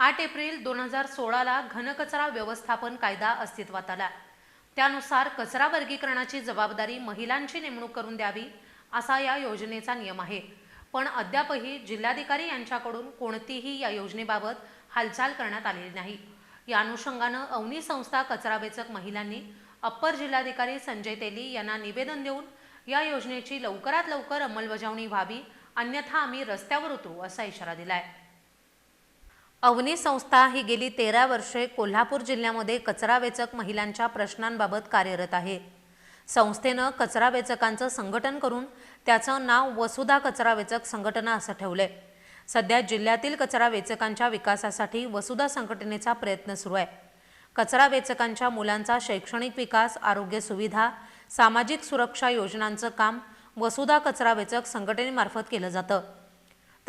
आठ एप्रिल दोन हजार सोळाला घनकचरा व्यवस्थापन कायदा अस्तित्वात आला. त्यानुसार कचरा वर्गीकरणाची जबाबदारी महिलांची नेमणूक करून द्यावी असा या योजनेचा नियम आहे. पण अद्यापही जिल्हाधिकारी यांच्याकडून कोणतीही या योजनेबाबत हालचाल करण्यात आलेली नाही. या अनुषंगानं अवनी संस्था कचरा वेचक महिलांनी अप्पर जिल्हाधिकारी संजय तेली यांना निवेदन देऊन या योजनेची लवकरात लवकर अंमलबजावणी व्हावी अन्यथा आम्ही रस्त्यावर उतरू असा इशारा दिलाय. अवनी संस्था ही गेली तेरा वर्षे कोल्हापूर जिल्ह्यामध्ये कचरा वेचक महिलांच्या प्रश्नांबाबत कार्यरत आहे. संस्थेनं कचरा वेचकांचं संघटन करून त्याचं नाव वसुधा कचरा वेचक संघटना असं ठेवलंय. सध्या जिल्ह्यातील कचरा वेचकांच्या विकासासाठी वसुधा संघटनेचा प्रयत्न सुरू आहे. कचरा वेचकांच्या मुलांचा शैक्षणिक विकास आरोग्य सुविधा सामाजिक सुरक्षा योजनांचं काम वसुधा कचरा वेचक संघटनेमार्फत केलं जातं.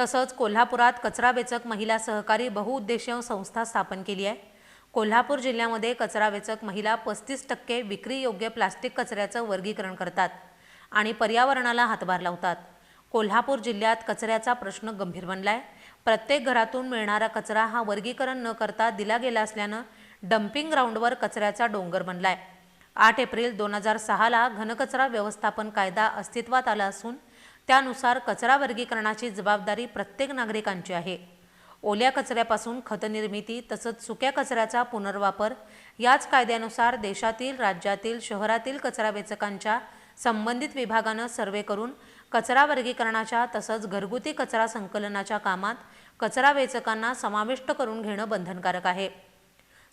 तसंच कोल्हापुरात कचरा वेचक महिला सहकारी बहुउद्देशीय संस्था स्थापन केली आहे. कोल्हापूर जिल्ह्यामध्ये कचरा वेचक महिला पस्तीस टक्के विक्रीयोग्य प्लास्टिक कचऱ्याचं वर्गीकरण करतात आणि पर्यावरणाला हातभार लावतात. कोल्हापूर जिल्ह्यात कचऱ्याचा प्रश्न गंभीर बनला आहे प्रत्येक घरातून मिळणारा कचरा हा वर्गीकरण न करता दिला गेला असल्यानं डम्पिंग ग्राउंडवर कचऱ्याचा डोंगर बनला आहे आठ एप्रिल दोन हजार सहाला घनकचरा व्यवस्थापन कायदा अस्तित्वात आला असून त्यानुसार कचरा वर्गीकरणाची जबाबदारी प्रत्येक नागरिकांची आहे. ओल्या कचऱ्यापासून खतनिर्मिती तसंच सुक्या कचऱ्याचा पुनर्वापर याच कायद्यानुसार देशातील राज्यातील शहरातील कचरा वेचकांच्या संबंधित विभागानं सर्वे करून कचरा वर्गीकरणाच्या तसंच घरगुती कचरा संकलनाच्या कामात कचरा वेचकांना समाविष्ट करून घेणं बंधनकारक आहे.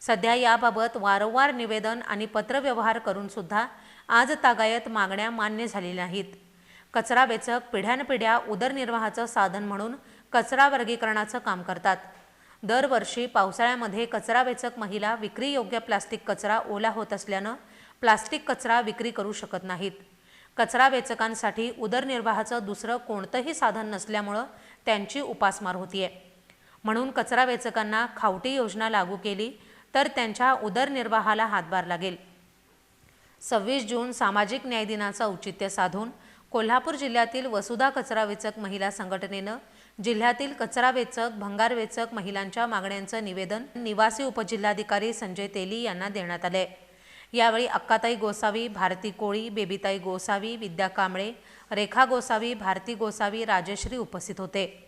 सध्या याबाबत वारंवार निवेदन आणि पत्रव्यवहार करूनसुद्धा आज तागायत मागण्या मान्य झालेल्या नाहीत. कचरा वेचक पिढ्यानपिढ्या उदरनिर्वाहाचं साधन म्हणून कचरा वर्गीकरणाचं काम करतात. दरवर्षी पावसाळ्यामध्ये कचरा वेचक महिला विक्रीयोग्य प्लास्टिक कचरा ओला होत असल्यानं प्लास्टिक कचरा विक्री करू शकत नाहीत. कचरा वेचकांसाठी उदरनिर्वाहाचं दुसरं कोणतंही साधन नसल्यामुळं त्यांची उपासमार होतीये. म्हणून कचरा वेचकांना खावटी योजना लागू केली तर त्यांच्या उदरनिर्वाहाला हातभार लागेल. सव्वीस जून सामाजिक न्याय दिनाचं औचित्य साधून कोल्हापूर जिल्ह्यातील वसुधा कचरा वेचक महिला संघटनेनं जिल्ह्यातील कचरा वेचक भंगार वेचक महिलांच्या मागण्यांचं निवेदन निवासी उपजिल्हाधिकारी संजय तेली यांना देण्यात आले यावेळी अक्काताई गोसावी भारती कोळी बेबीताई गोसावी विद्या कांबळे रेखा गोसावी भारती गोसावी राजश्री उपस्थित होते.